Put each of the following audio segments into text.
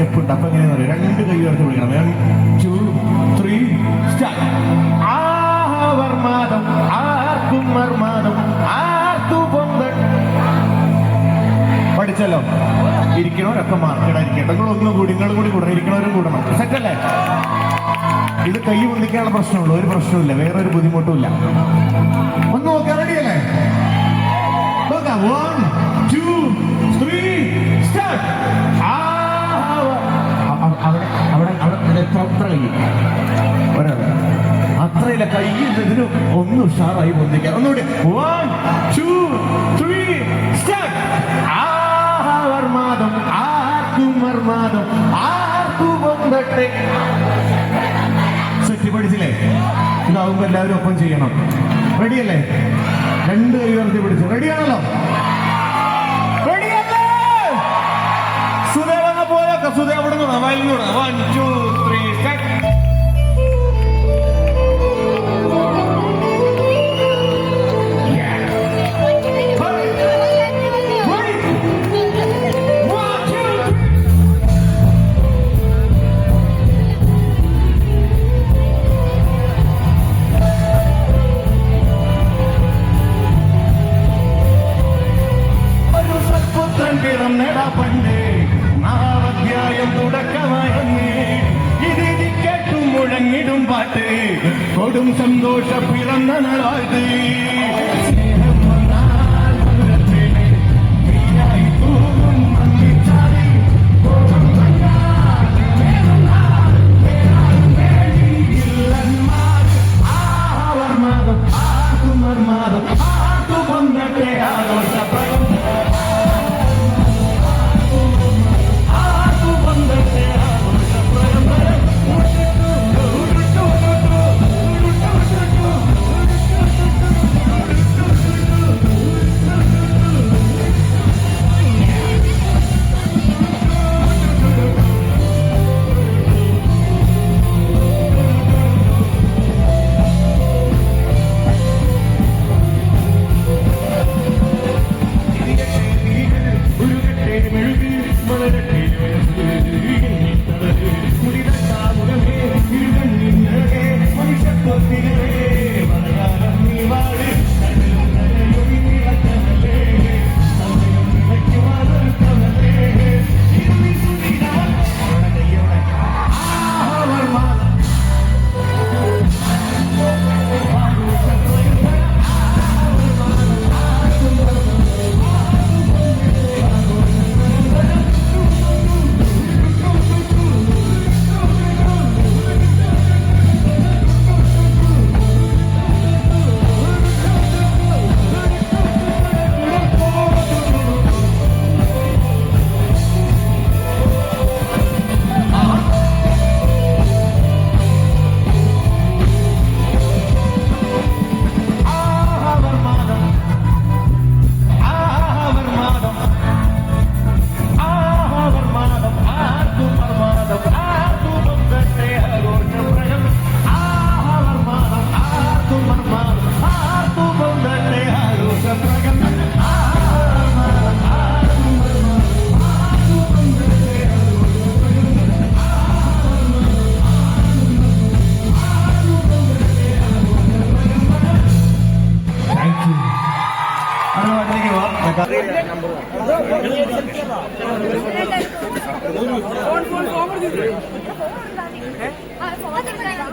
Step ഉണ്ട് അപ്പൊ എങ്ങനെയാന്ന് അറിയാം? രണ്ട് കൈ ഉയർത്തി വിളിക്കണം One, ടു ത്രീ സ്റ്റാർട്ട് പഠിച്ചല്ലോ? ഇരിക്കണവരൊക്കെ മാർക്കിടായിരിക്കട്ടെ. നിങ്ങൾ ഒന്നും കൂടി നിങ്ങൾ കൂടി കൂടണം. ഇരിക്കണവരും കൂടണം. സെറ്റല്ലേ? ഇത് കൈ പൊന്തിക്കാനുള്ള പ്രശ്നമുള്ളൂ. ഒരു പ്രശ്നമില്ല വേറെ ഒരു ബുദ്ധിമുട്ടും ഇല്ല. ഒന്ന് നോക്കാം റെഡിയല്ലേ നോക്കാം. വൺ ടു ത്രീ സ്റ്റാർട്ട് കൈ ഒരാൾ അത്രയില്ല കൈ ഇതിന് ഒന്ന് ഉഷാറായി പൊന്തിക്കാം ഒന്നുകൂടി. വൺ ടു ത്രീ സ്റ്റാർട്ട് ആവർമാദം ആർക്കും മർമാദം ആർക്കും പൊന്തട്ടെ. സെറ്റ് പഠിച്ചില്ലേ? ഇതാവുമ്പോ എല്ലാവരും ഒപ്പം ചെയ്യണം. റെഡിയല്ലേ രണ്ട് കൈ ഉയർത്തി പിടിച്ചു. റെഡിയാണല്ലോ റെഡിയല്ലേ സുദേവ അങ്ങ് പോയൊക്കെ സുദേവ അവിടെ വൺ ടു ത്രീ കേട്ടും മുഴങ്ങിടും പാട്ട്. കൊടും സന്തോഷ പിറന്ന നാളായത്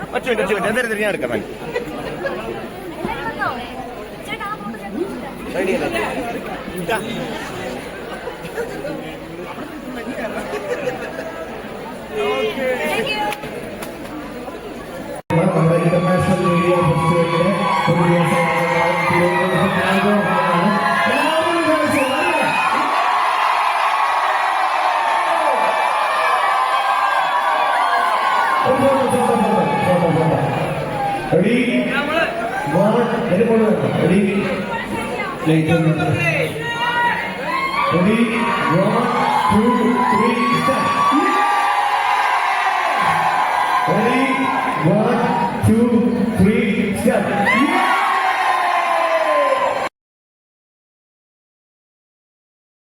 ഒറ്റ മിനിറ്റ് ഒറ്റ മിനിറ്റ് എന്തായാലും തിരിഞ്ഞെടുക്കാം മാം നമ്മുടെ photo, photo, photo. Ready? One, very good. Ready? Light on.